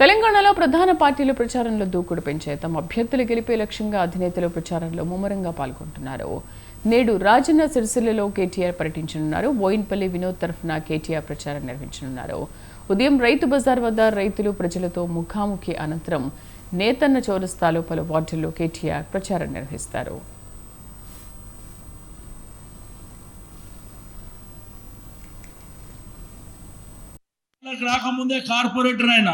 తెలంగాణలో ప్రధాన పార్టీలు ప్రచారంలో దూకుడు పెంచే తమ అభ్యర్థులు గెలిపే లక్ష్యంగా అధినేతలు ప్రచారంలో ముమ్మరంగా పాల్గొంటున్నారు. నేడు రాజన్న సిరిసిల్లలో కేటీఆర్ పర్యటించనున్నారు. బోయిన్పల్లి వినోద్ తరఫున కేటీఆర్ ప్రచారం నిర్వహించనున్నారు. ఉదయం రైతు బజార్ వద్ద రైతులు ప్రజలతో ముఖాముఖి అనంతరం నేతన్న చౌరస్తాలో పలు వార్డుల్లో కేటీఆర్ ప్రచారం నిర్వహిస్తారు. రాకముందే కార్పొరేటర్ అయినా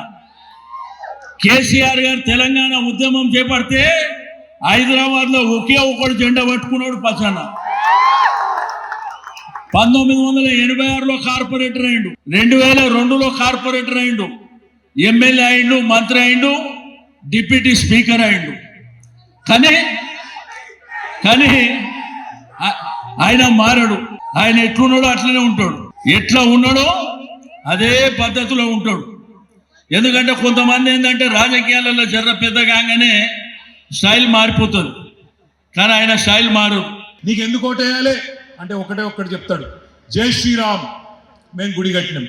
కేసీఆర్ గారు తెలంగాణ ఉద్యమం చేపడితే హైదరాబాద్లో ఒకే ఒకడు జెండా పట్టుకున్నాడు పచాన పంతొమ్మిది వందల ఎనభై ఆరులో కార్పొరేటర్ అయిండు. రెండు వేల రెండులో కార్పొరేటర్ అయిండు. ఎమ్మెల్యే అయిండు మంత్రి అయిండు డిప్యూటీ స్పీకర్ అయిండు. కానీ కానీ ఆయన మారడు. ఆయన ఎట్లున్నాడో అట్లనే ఉంటాడు. ఎట్లా ఉన్నాడో అదే పద్ధతిలో ఉంటాడు. ఎందుకంటే కొంతమంది ఏంటంటే రాజకీయాలలో జర్ర పెద్ద కాగానే స్టైల్ మారిపోతుంది కానీ ఆయన స్టైల్ మారు. నీకు ఎందుకు ఓటేయాలి అంటే ఒకటే ఒక్కటి చెప్తాడు. జై శ్రీరామ్ మేము గుడి కట్టినాం.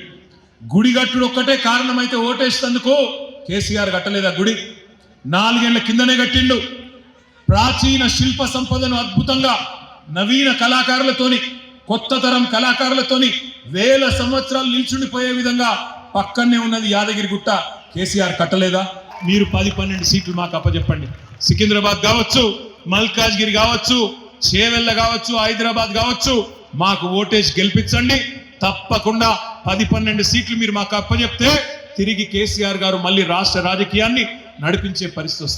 గుడి కట్టుడు ఒక్కటే కారణమైతే ఓటేసినందుకు కేసీఆర్ కట్టలేదు ఆ గుడి? నాలుగేళ్ళ కిందనే కట్టిండు. ప్రాచీన శిల్ప సంపదను అద్భుతంగా నవీన కళాకారులతోని కొత్త తరం కళాకారులతోని వేల సంవత్సరాలు నిల్చుండిపోయే విధంగా పక్కనే ఉన్నది యాదగిరి గుట్ట. కేసీఆర్ కట్టలేదా? మీరు పది పన్నెండు సీట్లు మాకు అప్పచెప్పండి. సికింద్రాబాద్ కావచ్చు మల్కాజ్గిరి కావచ్చు చేవెళ్ళ కావచ్చు హైదరాబాద్ కావచ్చు మాకు ఓటేసి గెలిపించండి. తప్పకుండా పది పన్నెండు సీట్లు మీరు మాకు అప్పచెప్తే తిరిగి కేసీఆర్ గారు మళ్ళీ రాష్ట్ర రాజకీయాన్ని నడిపించే పరిస్థితి వస్తుంది.